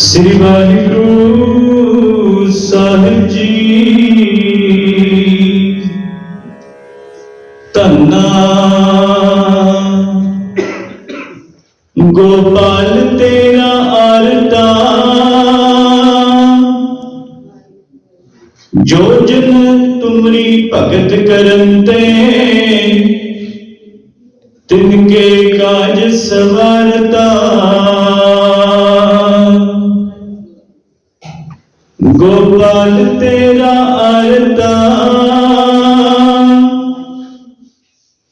ਸ੍ਰੀ ਵਾਹਿਗੁਰੂ ਸਾਹਿਬ ਜੀ। ਧੰਨਾ ਗੋਪਾਲ ਤੇਰਾ ਆਰਤਾ ਜੋ ਜਨ ਤੁਮਰੀ ਭਗਤ ਕਰਨ ਤੇ ਤਿਨ ਕੇ ਕਾਜ ਸਵਾਰ ਗੋਪਾਲ ਤੇਰਾ ਆਰਤਾ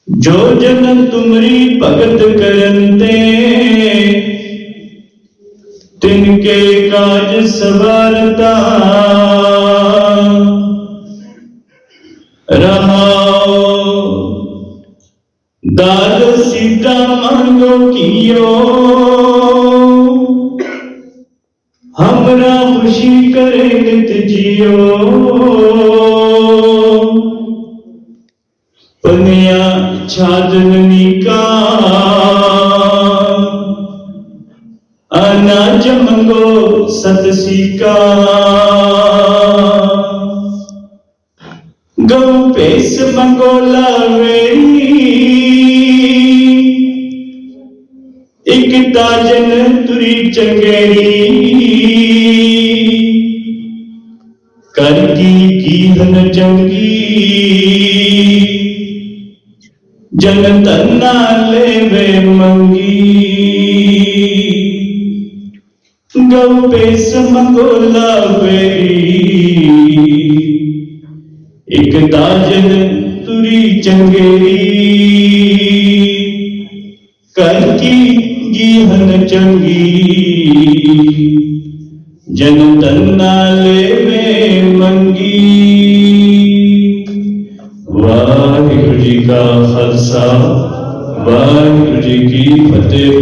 ਜੋ ਜਨ ਤੁਮਰੀ ਭਗਤ ਕਰਨ ਤੇ ਤਿਨ ਕੇ ਕਾਜ ਸਵਾਰਤਾ ਰਹਾਉ ਦਾਲ ਸੀਤਾ हमरा खुशी करे नित जियो पनिया छादनी का अनाज मंगो सतसी का गौ पेस मंगो लावेरी ਇਕ ਤਾਜਨ ਤੁਰੀ ਚੰਗੇਰੀ ਕਰ ਕੀ ਕੀਹਨ ਚੰਗੀ। ਜਨ ਤਨਾ ਲੈਵੇ ਮੰਗੀ। ਗਉ ਪੇਸ ਮੰਗੋਲਾ ਵੇਰੀ। ਇਕ ਤਾਜਨ ਤੁਰੀ ਚੰਗੇਰੀ ਕਰ ਕੀ ਗੀਹਨ ਚੰਗੀ। ਜਨ ਨਾਲੇ ਲੈਵੇ ਮੰਗੀ। ਵਾਹਿਗੁਰੂ ਜੀ ਕਾ ਖਾਲਸਾ ਵਾਹਿਗੁਰੂ ਜੀ ਕੀ ਫਤਿਹ।